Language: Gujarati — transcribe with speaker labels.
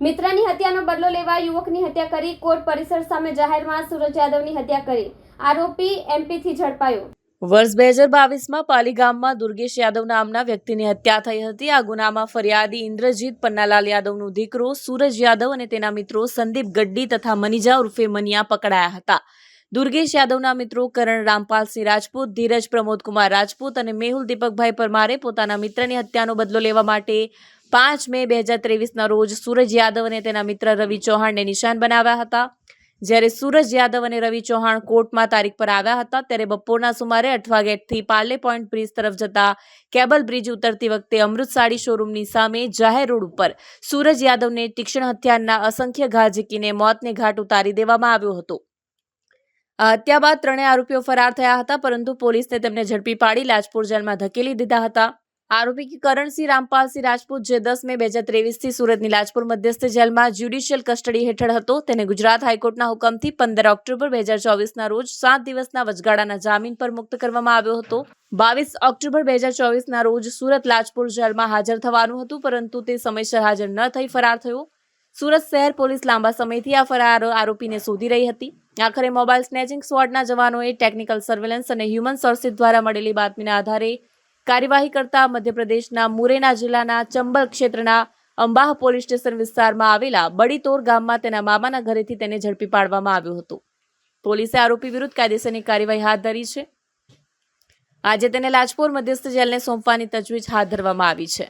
Speaker 1: મિત્રની હત્યાનો બદલો લેવા યુવકની હત્યા કરી, કોર્ટ પરિસર સામે જાહેરમાં સુરજ યાદવની હત્યા કરી. આરોપી એમપીથી ઝડપાયો.
Speaker 2: વર્ષ બે હજાર બાવીસમાં પાલી ગામમાં દુર્ગેશ યાદવ નામના વ્યક્તિની હત્યા થઈ હતી. આ ગુનામાં ફરિયાદી ઇન્દ્રજીત પન્નાલાલ યાદવનો દીકરો સૂરજ યાદવ અને તેના મિત્રો સંદીપ ગડ્ડી તથા મનીજા ઉર્ફે મનિયા પકડાયા હતા. દુર્ગેશ યાદવના મિત્રો કરણ રામપાલસિંહ રાજપૂત, ધીરજ પ્રમોદ કુમાર રાજપૂત અને મેહુલ દીપકભાઈ પરમારે પોતાના મિત્રની હત્યાનો બદલો લેવા માટે પાંચ મે બે હજાર ત્રેવીસના રોજ સૂરજ યાદવ અને તેના મિત્ર રવિ ચૌહાણને નિશાન બનાવ્યા હતા. જ્યારે સૂરજ યાદવ અને રવિ ચૌહાણ કોર્ટમાં તારીખ પર આવ્યા હતા, ત્યારે બપોરના સુમારે અઠવા ગેટથી પાર્લે પોઈન્ટ બ્રિજ તરફ જતા કેબલ બ્રિજ ઉતરતી વખતે અમૃત સાડી શોરૂમની સામે જાહેર રોડ ઉપર સૂરજ યાદવને તીક્ષ્ણ હથિયારના અસંખ્ય ઘા ઝીકીને મોતને ઘાટ ઉતારી દેવામાં આવ્યો હતો. આ હત્યા બાદ ત્રણેય આરોપીઓ ફરાર થયા હતા, પરંતુ પોલીસને તેમને ઝડપી પાડી લાજપુર જેલમાં ધકેલી દીધા હતા. આરોપી કરણસિંહ રામપાલસિંહ રાજપૂત, જે દસ મે બે હજાર ત્રેવીસથી સુરતની લાજપુર મધ્યસ્થ જેલમાં જ્યુડિશિયલ કસ્ટડી હેઠળ હતો. તેને ગુજરાત હાઈકોર્ટના હુકમથી પંદર ઓક્ટોબર બે હજાર ચોવીસના રોજ સાત દિવસના વચગાળાના જામીન પર મુક્ત કરવામાં આવ્યો હતો. બાવીસ ઓક્ટોબર બે હજાર ચોવીસના રોજ સુરત લાજપુર જેલમાં હાજર થવાનું હતું, પરંતુ તે સમયસર હાજર ન થઈ, ફરાર થયો. સુરત શહેર પોલીસ લાંબા સમયથી આ ફરાર આરોપીને શોધી રહી હતી. આખરે મોબાઈલ સ્નેચિંગ સ્વોર્ડના જવાનોએ ટેકનિકલ સર્વેલન્સ અને હ્યુમન સોર્સિસ દ્વારા મળેલી બાતમીના આધારે કાર્યવાહી કરતા મધ્યપ્રદેશના મુરેના જિલ્લાના ચંબલ ક્ષેત્રના અંબાહ પોલીસ સ્ટેશન વિસ્તારમાં આવેલા બડીતોર ગામમાં તેના મામાના ઘરેથી તેને ઝડપી પાડવામાં આવ્યું હતું. પોલીસે આરોપી વિરુદ્ધ કાયદેસરની કાર્યવાહી હાથ ધરી છે. આજે તેને લાજપોર મધ્યસ્થ જેલને સોંપવાની તજવીજ હાથ ધરવામાં આવી છે.